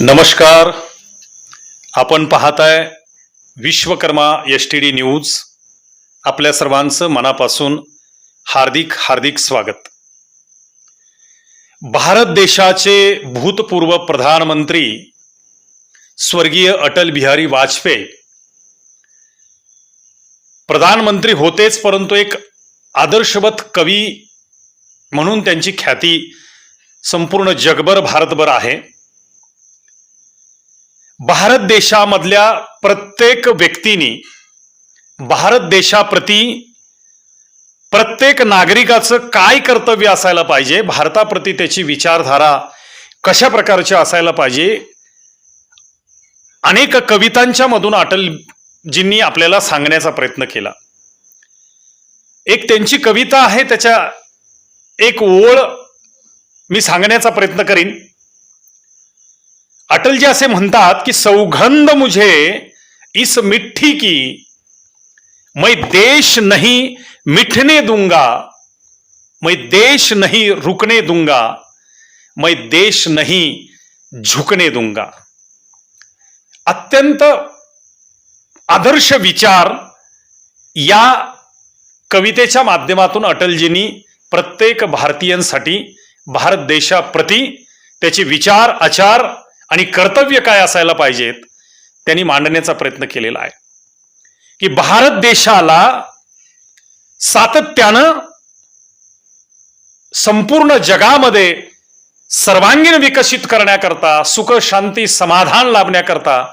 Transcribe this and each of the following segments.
नमस्कार. आपण पाहताय Vishwakarma S T D news. आपल्या सर्वांचं मनापासून हार्दिक हार्दिक स्वागत. भारत देशाचे भूतपूर्व प्रधानमंत्री स्वर्गीय अटल बिहारी वाजपेयी प्रधानमंत्री होतेच परंतु एक आदर्शवत कवी म्हणून त्यांची ख्याती संपूर्ण जगभर भारतभर आहे. भारत देशामधल्या प्रत्येक व्यक्तीने भारत देशाप्रती प्रत्येक नागरिकाचं काय कर्तव्य असायला पाहिजे भारताप्रती त्याची विचारधारा कशा प्रकारची असायला पाहिजे अनेक कवितांच्या मधून अटलजींनी आपल्याला सांगण्याचा प्रयत्न केला. एक त्यांची कविता आहे त्याच्या एक ओळ मी सांगण्याचा प्रयत्न करीन. अटलजी असे म्हणतात की सौगंध मुझे इस मिठ्ठी की मैं देश नहीं मिठने दूंगा मैं देश नहीं रुकने दूंगा मैं देश नहीं झुकने दूंगा। अत्यंत आदर्श विचार या कवितेच्या माध्यमातून अटलजींनी प्रत्येक भारतीयांसाठी भारत देशाप्रती त्याचे विचार आचार आणि कर्तव्य काय असायला पाहिजेत त्यांनी मांडण्याचा प्रयत्न केलेला आहे. की भारत देशाला सातत्यानं संपूर्ण जगामध्ये सर्वांगीण विकसित करण्याकरता सुख शांती समाधान लाभण्याकरता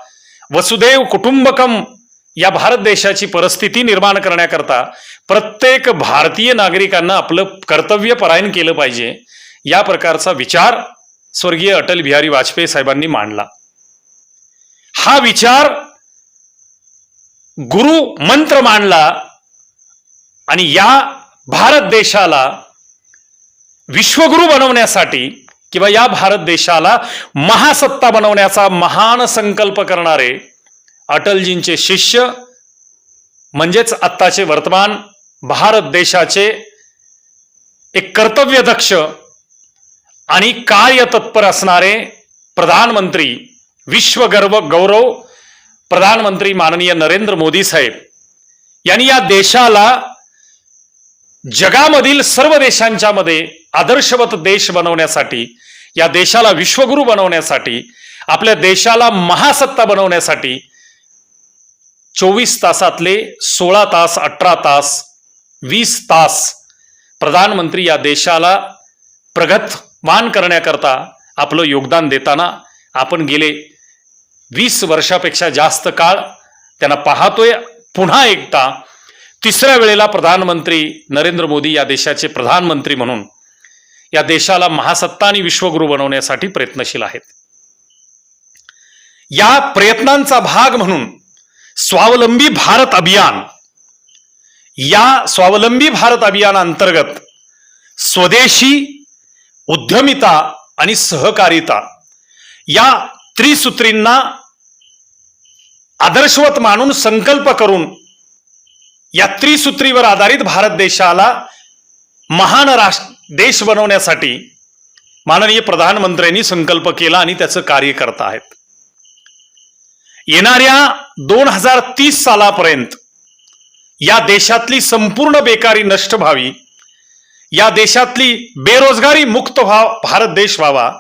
वसुदेव कुटुंबकम या भारत देशाची परिस्थिती निर्माण करण्याकरता प्रत्येक भारतीय नागरिकांना आपलं कर्तव्य परायण केलं पाहिजे या प्रकारचा विचार स्वर्गीय अटल बिहारी वाजपेयी साहेबांनी मांडला. हा विचार गुरु मंत्र मांडला आणि या भारत देशाला विश्वगुरु बनवण्यासाठी किंवा या भारत देशाला महासत्ता बनवण्याचा महान संकल्प करणारे अटलजींचे शिष्य म्हणजेच आत्ताचे वर्तमान भारत देशाचे एक कर्तव्यदक्ष आणि कार्यतत्पर असणारे प्रधानमंत्री विश्वगर्व गौरव प्रधानमंत्री माननीय नरेंद्र मोदी साहेब यांनी या देशाला जगामधील सर्व देशांच्या मध्ये आदर्शवत देश बनवण्यासाठी या देशाला विश्वगुरु बनवण्यासाठी आपल्या देशाला महासत्ता बनवण्यासाठी चोवीस तासातले सोळा तास अठरा तास वीस तास प्रधानमंत्री या देशाला प्रगत मान करण्याकरता आपलं योगदान देताना आपण गेले वीस वर्षापेक्षा जास्त काळ त्यांना पाहतोय. पुन्हा एकदा तिसऱ्या वेळेला प्रधानमंत्री नरेंद्र मोदी या देशाचे प्रधानमंत्री म्हणून या देशाला महासत्ता आणि विश्वगुरु बनवण्यासाठी प्रयत्नशील आहेत. या प्रयत्नांचा भाग म्हणून स्वावलंबी भारत अभियान या स्वावलंबी भारत अभियानांतर्गत स्वदेशी उद्यमिता आणि सहकारिता या त्रिसूत्रींना आदर्शवत मानून संकल्प करून या त्रिसूत्रीवर आधारित भारत देशाला महान राष्ट्र देश बनवण्यासाठी माननीय प्रधानमंत्र्यांनी संकल्प केला आणि त्याचं कार्य करत आहेत. येणाऱ्या दोन हजार तीस सालापर्यंत या देशातली संपूर्ण बेकारी नष्ट व्हावी या देशातली बेरोजगारी मुक्त व्हा भारत देश व्हावा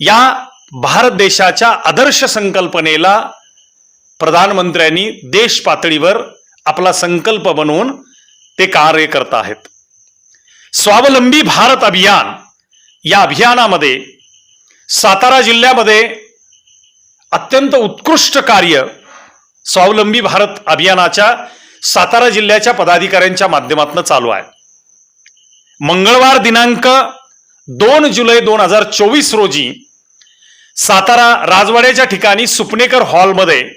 या भारत देशाच्या आदर्श संकल्पनेला प्रधानमंत्र्यांनी देश पातळीवर आपला संकल्प बनवून ते कार्य करत आहेत. स्वावलंबी भारत अभियान या अभियानामध्ये सातारा जिल्ह्यामध्ये अत्यंत उत्कृष्ट कार्य स्वावलंबी भारत अभियानाच्या सातारा जिल्ह्याच्या पदाधिकाऱ्यांच्या माध्यमातून चालू आहे. मंगळवार दिनांक दोन जुलै दोन हजार चोवीस रोजी सातारा राजवाड्याच्या ठिकाणी सुपनेकर हॉलमध्ये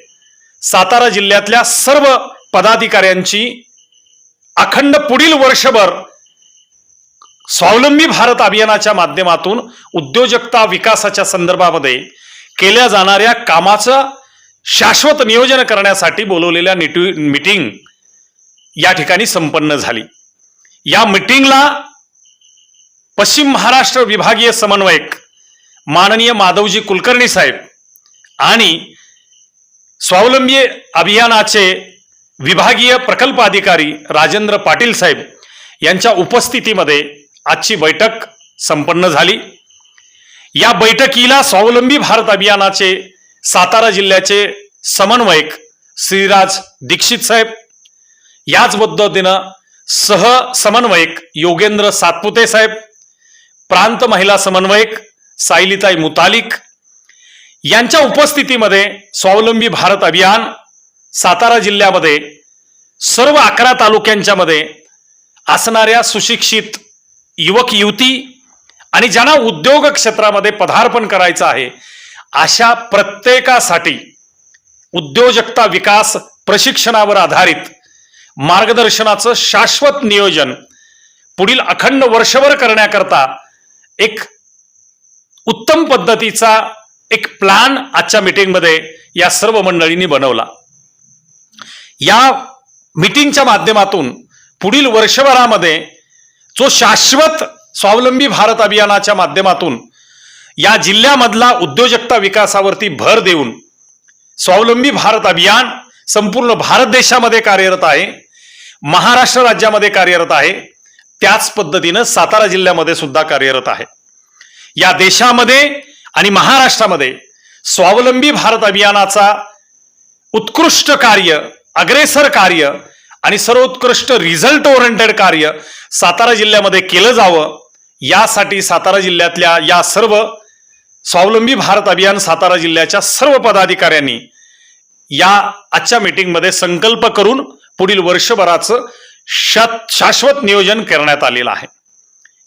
सातारा जिल्ह्यातल्या सर्व पदाधिकाऱ्यांची अखंड पुढील वर्षभर स्वावलंबी भारत अभियानाच्या माध्यमातून उद्योजकता विकासाच्या संदर्भामध्ये केल्या जाणाऱ्या कामाचं शाश्वत नियोजन करण्यासाठी बोलवलेल्या मिटिंग या ठिकाणी संपन्न झाली. या मिटिंगला पश्चिम महाराष्ट्र विभागीय समन्वयक माननीय माधवजी कुलकर्णी साहेब आणि स्वावलंबी अभियानाचे विभागीय प्रकल्प अधिकारी राजेंद्र पाटील साहेब यांच्या उपस्थितीमध्ये आजची बैठक संपन्न झाली. या बैठकीला स्वावलंबी भारत अभियानाचे सातारा जिल्ह्याचे समन्वयक श्रीराज दीक्षित साहेब याच पद्धतीनं सह समन्वयक योगेंद्र सातपुते साहेब प्रांत महिला समन्वयक सायलीताई मुतालिक यांच्या उपस्थितीमध्ये स्वावलंबी भारत अभियान सातारा जिल्ह्यामध्ये सर्व अकरा तालुक्यांच्या मध्ये असणाऱ्या सुशिक्षित युवक युवती आणि ज्यांना उद्योग क्षेत्रामध्ये पदार्पण करायचं आहे अशा प्रत्येकासाठी उद्योजकता विकास प्रशिक्षणावर आधारित मार्गदर्शनाचं शाश्वत नियोजन पुढील अखंड वर्षभर करण्याकरता एक उत्तम पद्धतीचा एक प्लॅन आजच्या मिटिंगमध्ये या सर्व मंडळींनी बनवला. या मिटिंगच्या माध्यमातून पुढील वर्षभरामध्ये जो शाश्वत स्वावलंबी भारत अभियानाच्या माध्यमातून या जिल्ह्यामधला उद्योजकता विकासावरती भर देऊन स्वावलंबी भारत अभियान संपूर्ण भारत देशामध्ये कार्यरत आहे महाराष्ट्र राज्यामध्ये कार्यरत आहे त्याच पद्धतीनं सातारा जिल्ह्यामध्ये सुद्धा कार्यरत आहे. या देशामध्ये आणि महाराष्ट्रामध्ये स्वावलंबी भारत अभियानाचा उत्कृष्ट कार्य अग्रेसर कार्य आणि सर्वोत्कृष्ट रिझल्ट ओरिएंटेड कार्य सातारा जिल्ह्यामध्ये केलं जावं यासाठी सातारा जिल्ह्यातल्या या सर्व स्वावलंबी भारत अभियान सातारा जिल्ह्याच्या सर्व पदाधिकाऱ्यांनी या आजच्या मीटिंगमध्ये संकल्प करून पुढील वर्षभराचं शाश्वत नियोजन करण्यात आलेलं आहे.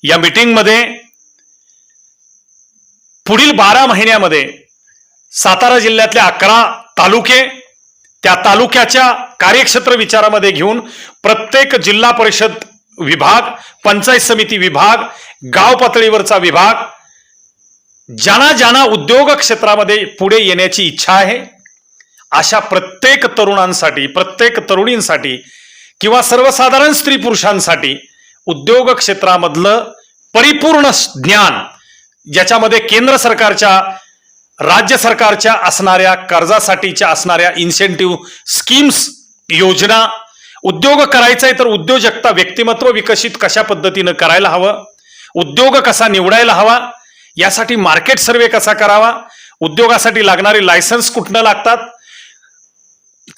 या मीटिंगमध्ये पुढील बारा महिन्यामध्ये सातारा जिल्ह्यातले अकरा तालुके त्या तालुक्याच्या कार्यक्षेत्र विचारामध्ये घेऊन प्रत्येक जिल्हा परिषद विभाग पंचायत समिती विभाग गाव पातळीवरचा विभाग ज्यांना ज्यांना उद्योग क्षेत्रामध्ये पुढे येण्याची इच्छा आहे. अशा प्रत्येक तरुणांसाठी प्रत्येक तरुणींसाठी किंवा सर्वसाधारण स्त्री पुरुषांसाठी उद्योग क्षेत्रामधलं परिपूर्ण ज्ञान ज्याच्यामध्ये केंद्र सरकारच्या राज्य सरकारच्या असणाऱ्या कर्जासाठीच्या असणाऱ्या इन्सेंटिव्ह स्कीम्स योजना उद्योग करायचा आहे तर उद्योजकता व्यक्तिमत्व विकसित कशा पद्धतीनं करायला हवं? उद्योग कसा निवडायला हवा? यासाठी मार्केट सर्वे कसा करावा? उद्योगासाठी लागणारे लायसन्स कुठनं लागतात?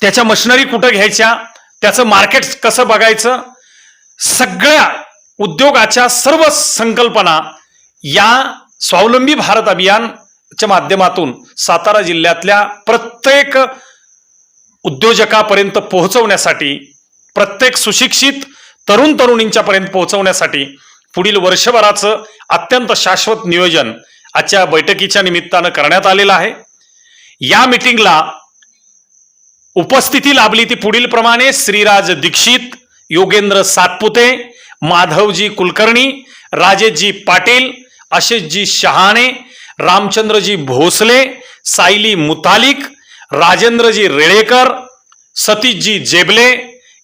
त्याच्या मशिनरी कुठं घ्यायच्या? त्याचं मार्केट कसं बघायचं? सगळ्या उद्योगाच्या सर्व संकल्पना या स्वावलंबी भारत अभियानच्या माध्यमातून सातारा जिल्ह्यातल्या प्रत्येक उद्योजकापर्यंत पोहोचवण्यासाठी प्रत्येक सुशिक्षित तरुण तरुणींच्यापर्यंत पोहोचवण्यासाठी पुढील वर्षभराचं अत्यंत शाश्वत नियोजन आजच्या बैठकीच्या निमित्तानं करण्यात आलेलं आहे. या मिटिंगला उपस्थिती लाभली ती पुढील प्रमाणे. श्रीराज दीक्षित योगेंद्र सातपुते माधवजी कुलकर्णी राजेशजी पाटील आशिषजी शहाणे रामचंद्रजी भोसले सायली मुतालिक राजेंद्रजी रेळेकर सतीशजी जेबले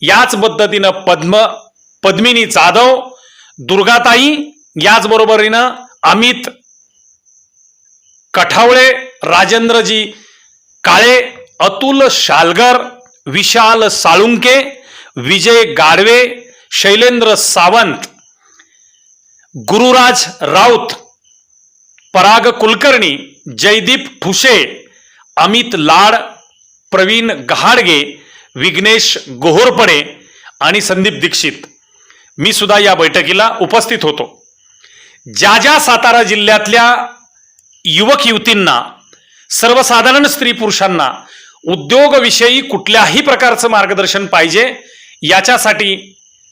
याच पद्धतीनं पद्म पद्मिनी जाधव दुर्गाताई याच बरोबरीनं अमित कठावळे राजेंद्रजी काळे अतुल शालगर विशाल साळुंके विजय गाडवे शैलेंद्र सावंत गुरुराज राऊत पराग कुलकर्णी जयदीप ठुसे अमित लाड प्रवीण गहाडगे विघ्नेश गोहोरपडे आणि संदीप दीक्षित. मी सुद्धा या बैठकीला उपस्थित होतो. ज्या ज्या सातारा जिल्ह्यातल्या युवक युवतींना सर्वसाधारण स्त्री पुरुषांना उद्योगविषयी कुठल्याही प्रकारचं मार्गदर्शन पाहिजे याच्यासाठी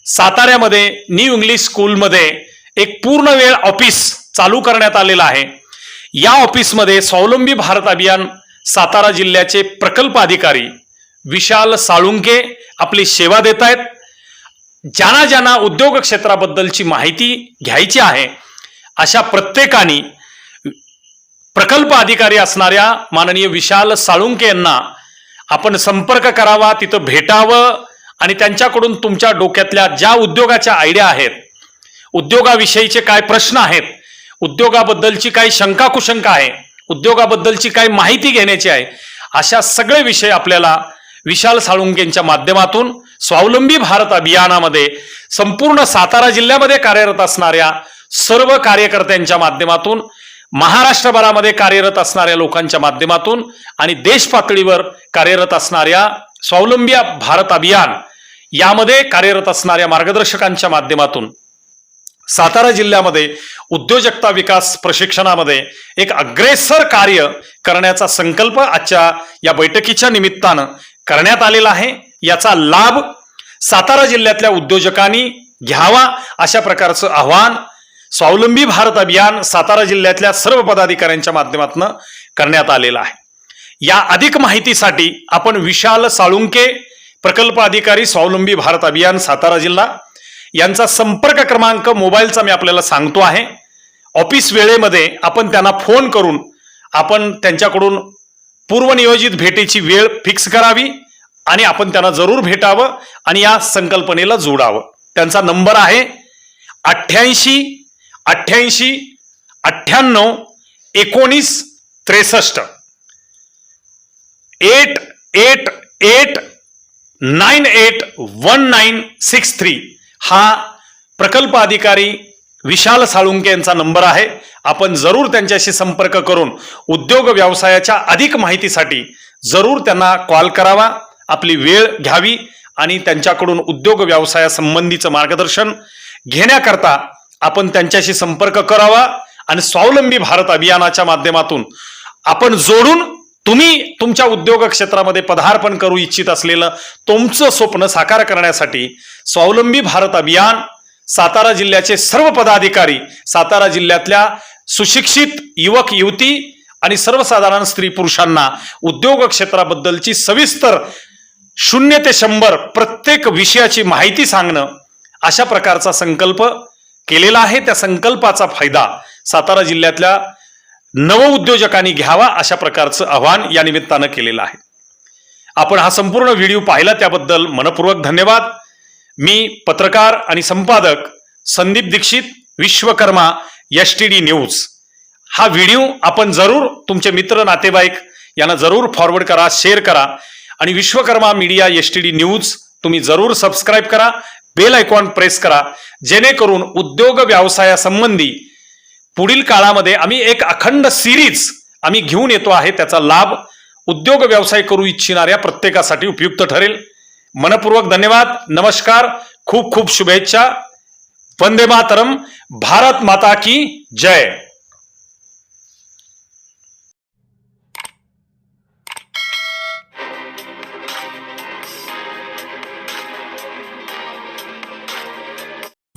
साताऱ्यामध्ये न्यू इंग्लिश स्कूलमध्ये एक पूर्ण वेळ ऑफिस चालू करण्यात आलेलं आहे. या ऑफिसमध्ये स्वावलंबी भारत अभियान सातारा जिल्ह्याचे प्रकल्प अधिकारी विशाल साळुंके आपली सेवा देत आहेत. ज्यांना ज्यांना उद्योग क्षेत्राबद्दलची माहिती घ्यायची आहे अशा प्रत्येकाने प्रकल्प अधिकारी असणाऱ्या माननीय विशाल साळुंके यांना आपण संपर्क करावा तिथं भेटावं आणि त्यांच्याकडून तुमच्या डोक्यातल्या ज्या उद्योगाच्या आयडिया आहेत उद्योगाविषयीचे काय प्रश्न आहेत उद्योगाबद्दलची काही शंका कुशंका आहे उद्योगाबद्दलची काय माहिती घेण्याची आहे अशा सगळे विषय आपल्याला विशाल साळुंकेंच्या माध्यमातून स्वावलंबी भारत अभियानामध्ये संपूर्ण सातारा जिल्ह्यामध्ये कार्यरत असणाऱ्या सर्व कार्यकर्त्यांच्या माध्यमातून महाराष्ट्रभरामध्ये कार्यरत असणाऱ्या लोकांच्या माध्यमातून आणि देश पातळीवर कार्यरत असणाऱ्या स्वावलंबी भारत अभियान यामध्ये कार्यरत असणाऱ्या मार्गदर्शकांच्या माध्यमातून सातारा जिल्ह्यामध्ये उद्योजकता विकास प्रशिक्षणामध्ये एक अग्रेसर कार्य करण्याचा संकल्प आजच्या या बैठकीच्या निमित्तानं करण्यात आलेला आहे. याचा लाभ सातारा जिल्ह्यातल्या उद्योजकांनी घ्यावा अशा प्रकारचं आव्हान स्वावलंबी भारत अभियान सातारा जिल्ह्यातल्या सर्व पदाधिकाऱ्यांच्या माध्यमातून करण्यात आलेलं आहे. या अधिक माहितीसाठी आपण विशाल साळुंके प्रकल्प अधिकारी स्वावलंबी भारत अभियान सातारा जिल्हा यांचा संपर्क क्रमांक मोबाईलचा मी आपल्याला सांगतो आहे. ऑफिस वेळेमध्ये आपण त्यांना फोन करून आपण त्यांच्याकडून पूर्वनियोजित भेटीची वेळ फिक्स करावी आणि आपण त्यांना जरूर भेटावं आणि या संकल्पनेला जोडावं. त्यांचा नंबर आहे अठ्ठ्याऐंशी अठ्ठ्याऐंशी अठ्ठ्याण्णव एकोणीस त्रेसष्ट. Eight eight eight nine eight one nine six three हा प्रकल्प अधिकारी विशाल साळुंके यांचा नंबर आहे. आपण जरूर त्यांच्याशी संपर्क करून उद्योग व्यवसायाच्या अधिक माहितीसाठी जरूर त्यांना कॉल करावा. आपली वेळ घ्यावी आणि त्यांच्याकडून उद्योग व्यवसायासंबंधीचं मार्गदर्शन घेण्याकरता आपण त्यांच्याशी संपर्क करावा आणि स्वावलंबी भारत अभियानाच्या माध्यमातून आपण जोडून तुम्ही तुमच्या उद्योग क्षेत्रामध्ये पदार्पण करू इच्छित असलेलं तुमचं स्वप्न साकार करण्यासाठी स्वावलंबी भारत अभियान सातारा जिल्ह्याचे सर्व पदाधिकारी सातारा जिल्ह्यातल्या सुशिक्षित युवक युवती आणि सर्वसाधारण स्त्री पुरुषांना उद्योग क्षेत्राबद्दलची सविस्तर शून्य ते शंभर प्रत्येक विषयाची माहिती सांगणं अशा प्रकारचा संकल्प केलेला आहे त्या संकल्पाचा फायदा. सातारा जिल्ह्यातल्या नवउद्योजकांनी घ्यावा अशा प्रकारचं आव्हान या निमित्तानं केलेलं आहे. आपण हा संपूर्ण व्हिडिओ पाहिला त्याबद्दल मनपूर्वक धन्यवाद. मी पत्रकार आणि संपादक Sandeep Dixit Vishwakarma S T D news हा व्हिडिओ आपण जरूर तुमचे मित्र नातेवाईक यांना जरूर फॉरवर्ड करा शेअर करा. आणि Vishwakarma media S T D news तुम्ही जरूर सबस्क्राईब करा. बेल आयकॉन प्रेस करा जेणेकरून उद्योग व्यवसायासंबंधी पुढील काळामध्ये आम्ही एक अखंड सिरीज आम्ही घेऊन येतो आहे त्याचा लाभ उद्योग व्यवसाय करू इच्छिणाऱ्या प्रत्येकासाठी उपयुक्त ठरेल. मनपूर्वक धन्यवाद नमस्कार खूप खूप शुभेच्छा. वंदे मातरम भारत माता की जय.